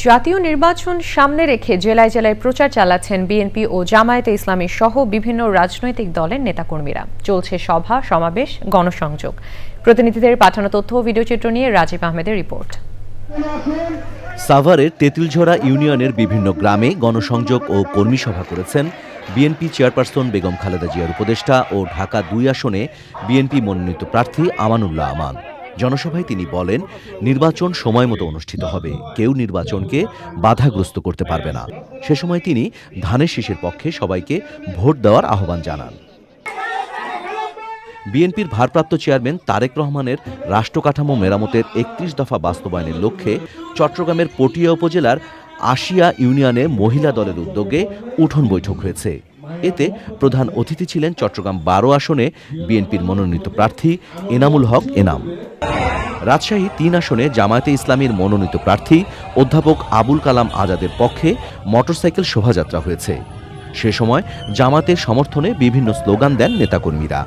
জাতীয় নির্বাচন সামনে রেখে জেলায় জেলায় প্রচার চালাচ্ছেন বিএনপি ও জামায়াতে ইসলামী সহ বিভিন্ন রাজনৈতিক দলের নেতাকর্মীরা। চলছে সভা, সমাবেশ, গণসংযোগ। প্রতিনিধিদের পাঠানো তথ্য ও ভিডিওচিত্র নিয়ে রাজীব আহমেদের রিপোর্ট। সাভারের তেঁতুলঝরা ইউনিয়নের বিভিন্ন গ্রামে গণসংযোগ ও কর্মী সভা করেছেন বিএনপি চেয়ারপারসন বেগম খালেদা জিয়ার উপদেষ্টা ও ঢাকা দুই আসনে বিএনপি মনোনীত প্রার্থী আমানুল্লাহ আমান। জনসভায় তিনি বলেন, নির্বাচন সময় মতো অনুষ্ঠিত হবে। কেউ নির্বাচনকে বাধাগ্রস্ত করতে পারবে না। সে সময় তিনি ধানের শীষের পক্ষে সবাইকে ভোট দেওয়ার আহ্বান জানান। বিএনপির ভারপ্রাপ্ত চেয়ারম্যান তারেক রহমানের রাষ্ট্রকাঠামো মেরামতের একত্রিশ দফা বাস্তবায়নের লক্ষ্যে চট্টগ্রামের পটিয়া উপজেলার আশিয়া ইউনিয়নে মহিলা দলের উদ্যোগে উঠোন বৈঠক হয়েছে। এতে প্রধান অতিথি ছিলেন চট্টগ্রাম বারো আসনে বিএনপির মনোনীত প্রার্থী এনামুল হক এনাম। রাজশাহী তিন আসনে জামায়াতে ইসলামীর মনোনীত প্রার্থী অধ্যাপক আবুল কালাম আজাদের পক্ষে মোটরসাইকেল শোভাযাত্রা হয়েছে। সে সময় জামাতের সমর্থনে বিভিন্ন স্লোগান দেন নেতাকর্মীরা।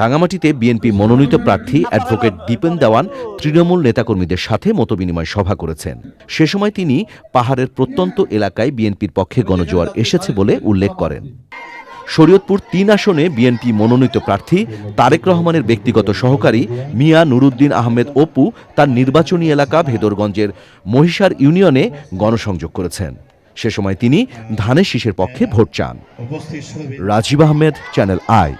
রাঙামাটিতে বিএনপি মনোনীত প্রার্থী অ্যাডভোকেট দীপেন দেওয়ান তৃণমূল নেতাকর্মীদের সাথে মতবিনিময় সভা করেছেন। সে সময় তিনি পাহাড়ের প্রত্যন্ত এলাকায় বিএনপির পক্ষে গণজোয়ার এসেছে বলে উল্লেখ করেন। শরীয়তপুর তিন আসনে বিএনপি মনোনীত প্রার্থী তারেক রহমানের ব্যক্তিগত সহকারী মিয়া নুরুদ্দিন আহমেদ অপু তার নির্বাচনী এলাকা ভেদরগঞ্জের মহিষার ইউনিয়নে গণসংযোগ করেছেন। সে সময় তিনি ধানের শীষের পক্ষে ভোট চান। Rajib Ahmed channel I.